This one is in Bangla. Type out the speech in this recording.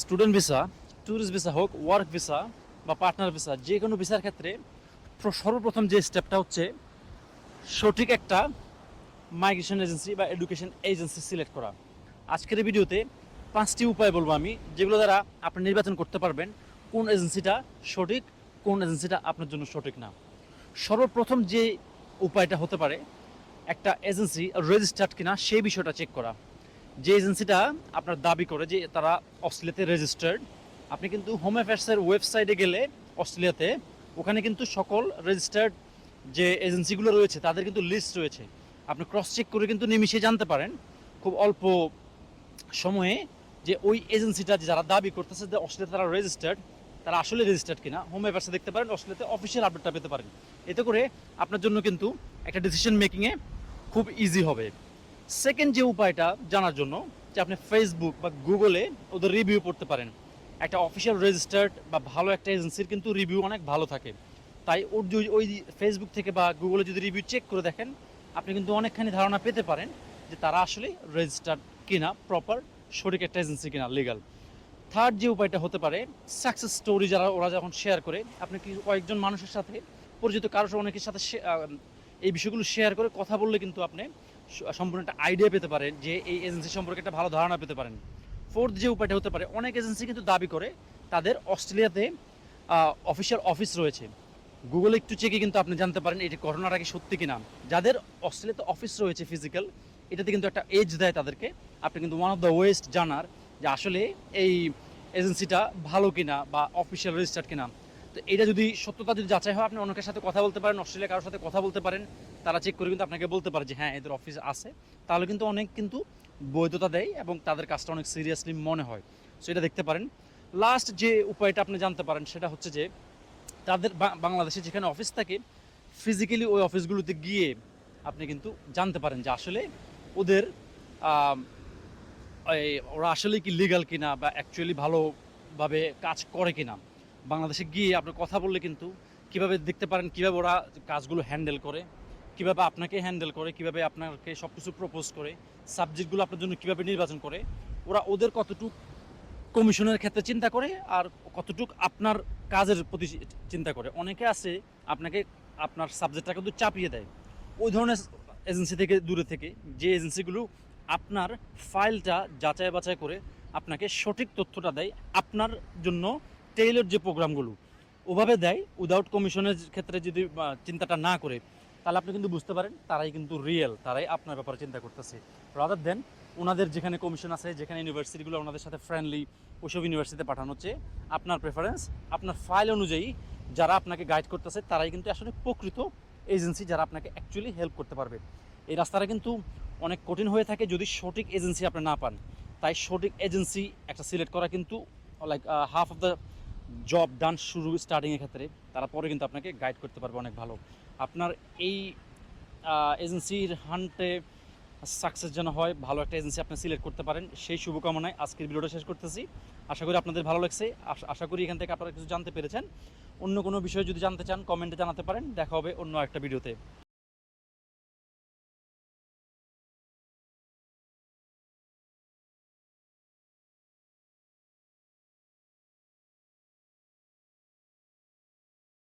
স্টুডেন্ট ভিসা ট্যুরিস্ট ভিসা হোক ওয়ার্ক ভিসা বা পার্টনার ভিসা যে কোনো ভিসার ক্ষেত্রে সর্বপ্রথম যে স্টেপটা হচ্ছে সঠিক একটা মাইগ্রেশন এজেন্সি বা এডুকেশন এজেন্সি সিলেক্ট করা। আজকের ভিডিওতে পাঁচটি উপায় বলব আমি, যেগুলো দ্বারা আপনি নির্বাচন করতে পারবেন কোন এজেন্সিটা সঠিক, কোন এজেন্সিটা আপনার জন্য সঠিক না। সর্বপ্রথম যে উপায়টা হতে পারে, একটা এজেন্সি রেজিস্টার্ড কিনা, সেই বিষয়টা চেক করা। যে এজেন্সিটা আপনার দাবি করে যে তারা অস্ট্রেলিয়াতে রেজিস্টার্ড আপনি কিন্তু হোম অ্যাফেয়ার্সের ওয়েবসাইটে গেলে অস্ট্রেলিয়াতে, ওখানে কিন্তু সকল রেজিস্টার্ড যে এজেন্সিগুলো রয়েছে, তাদের কিন্তু লিস্ট রয়েছে। আপনি ক্রস চেক করে কিন্তু নিমিশে জানতে পারেন। খুব অল্প সময়ে যে ওই এজেন্সিটা যারা দাবি করতেছে যে অস্ট্রেলিয়াতে তারা রেজিস্টার্ড তারা আসলে রেজিস্টার্ড কিনা? হোম অ্যাফেয়ার্সে দেখতে পারেন, অস্ট্রেলিয়াতে অফিসিয়াল আপডেটটা পেতে পারেন। এতে করে আপনার জন্য কিন্তু একটা ডিসিশন মেকিংয়ে খুব ইজি হবে। সেকেন্ড যে উপায়টা জানার জন্য যে আপনি ফেসবুক বা গুগলে ওদের রিভিউ পড়তে পারেন। একটা অফিসিয়াল রেজিস্টার্ড বা ভালো একটা এজেন্সির কিন্তু রিভিউ অনেক ভালো থাকে। তাই ওর ওই ফেসবুক থেকে বা গুগলে যদি রিভিউ চেক করে দেখেন, আপনি কিন্তু অনেকখানি ধারণা পেতে পারেন যে তারা আসলে রেজিস্টার্ড কিনা প্রপার সঠিক একটা এজেন্সি কিনা লিগাল থার্ড যে উপায়টা হতে পারে সাকসেস স্টোরি যারা ওরা যখন শেয়ার করে, আপনি কি কয়েকজন মানুষের সাথে পরিচিত সাথে অনেকের সাথে এই বিষয়গুলো শেয়ার করে কথা বললে কিন্তু আপনি সম্পূর্ণ একটা আইডিয়া পেতে পারেন যে এই এজেন্সি সম্পর্কে একটা ভালো ধারণা পেতে পারেন। ফোর্থ যে উপায়টা হতে পারে, অনেক এজেন্সি কিন্তু দাবি করে, তাদের অস্ট্রেলিয়াতে অফিসিয়াল অফিস রয়েছে। গুগলে একটু চেকে কিন্তু আপনি জানতে পারেন এটি ঘটনাটা কি সত্যি কিনা। যাদের অস্ট্রেলিয়াতে অফিস রয়েছে ফিজিক্যাল এটাতে কিন্তু একটা এজ দেয় তাদেরকে। আপনি কিন্তু ওয়ান অফ দ্য ওয়েস্ট জানার যে আসলে এই এজেন্সিটা ভালো কিনা বা অফিসিয়াল রেজিস্টার্ড কিনা। তো এটা যদি সত্যতা যদি যাচাই হয়, আপনি অনেকের সাথে কথা বলতে পারেন অস্ট্রেলিয়া কারোর সাথে কথা বলতে পারেন, তারা চেক করে কিন্তু আপনাকে বলতে পারে যে হ্যাঁ এদের অফিস আছে। তাহলে কিন্তু অনেক কিন্তু বৈধতা দেয় এবং তাদের কাজটা অনেক সিরিয়াসলি মনে হয়। সো এটা দেখতে পারেন। লাস্ট যে উপায়টা আপনি জানতে পারেন, সেটা হচ্ছে যে, তাদের বাংলাদেশে যেখানে অফিস থাকে ফিজিক্যালি ওই অফিসগুলোতে গিয়ে আপনি কিন্তু জানতে পারেন যে, আসলে ওদের ওরা আসলে কি লিগাল কিনা বা অ্যাকচুয়ালি ভালোভাবে কাজ করে কিনা। বাংলাদেশে গিয়ে আপনি কথা বললে কিন্তু কীভাবে দেখতে পারেন, কীভাবে ওরা কাজগুলো হ্যান্ডেল করে, কীভাবে আপনাকে হ্যান্ডেল করে, কীভাবে আপনাকে সব কিছু প্রপোজ করে সাবজেক্টগুলো আপনার জন্য কীভাবে নির্বাচন করে, ওরা ওদের কতটুক কমিশনের ক্ষেত্রে চিন্তা করে আর কতটুক আপনার কাজের প্রতি চিন্তা করে। অনেকে আছে আপনাকে, আপনার সাবজেক্টটা কিন্তু চাপিয়ে দেয়। ওই ধরনের এজেন্সি থেকে দূরে থেকে যে এজেন্সিগুলো আপনার ফাইলটা যাচাই বাছাই করে আপনাকে সঠিক তথ্যটা দেয়, আপনার জন্য টেইলর যে প্রোগ্রামগুলো, ওভাবে দেয় উইদাউট কমিশনের ক্ষেত্রে যদি চিন্তাটা না করে, তাহলে আপনি কিন্তু বুঝতে পারেন, তারাই কিন্তু রিয়েল তারাই আপনার ব্যাপারে চিন্তা করতেছে। রাদার দেন ওনাদের যেখানে কমিশন আছে, যেখানে ইউনিভার্সিটিগুলো ওনাদের সাথে ফ্রেন্ডলি ওইসব ইউনিভার্সিটিতে পাঠানো হচ্ছে, আপনার প্রেফারেন্স আপনার ফাইল অনুযায়ী যারা আপনাকে গাইড করতেছে, তারাই কিন্তু আসলে প্রকৃত এজেন্সি যারা আপনাকে অ্যাকচুয়ালি হেল্প করতে পারবে। এই রাস্তাটা কিন্তু অনেক কঠিন হয়ে থাকে যদি সঠিক এজেন্সি আপনি না পান। তাই সঠিক এজেন্সি একটা সিলেক্ট করা কিন্তু like half of the job done শুরু স্টার্টিংয়ের ক্ষেত্রে, তারা পরে কিন্তু আপনাকে গাইড করতে পারবে অনেক ভালো। আপনার এই এজেন্সির হান্টে সাকসেস যেন হয়, ভালো একটা এজেন্সি আপনি সিলেক্ট করতে পারেন। সেই শুভকামনায় আজকের ভিডিওটা শেষ করতেছি। আশা করি আপনাদের ভালো লাগছে। আশা- করি এখান থেকে আপনারা কিছু জানতে পেরেছেন। অন্য কোনো বিষয় যদি জানতে চান কমেন্টে জানাতে পারেন। দেখা হবে অন্য একটা ভিডিওতে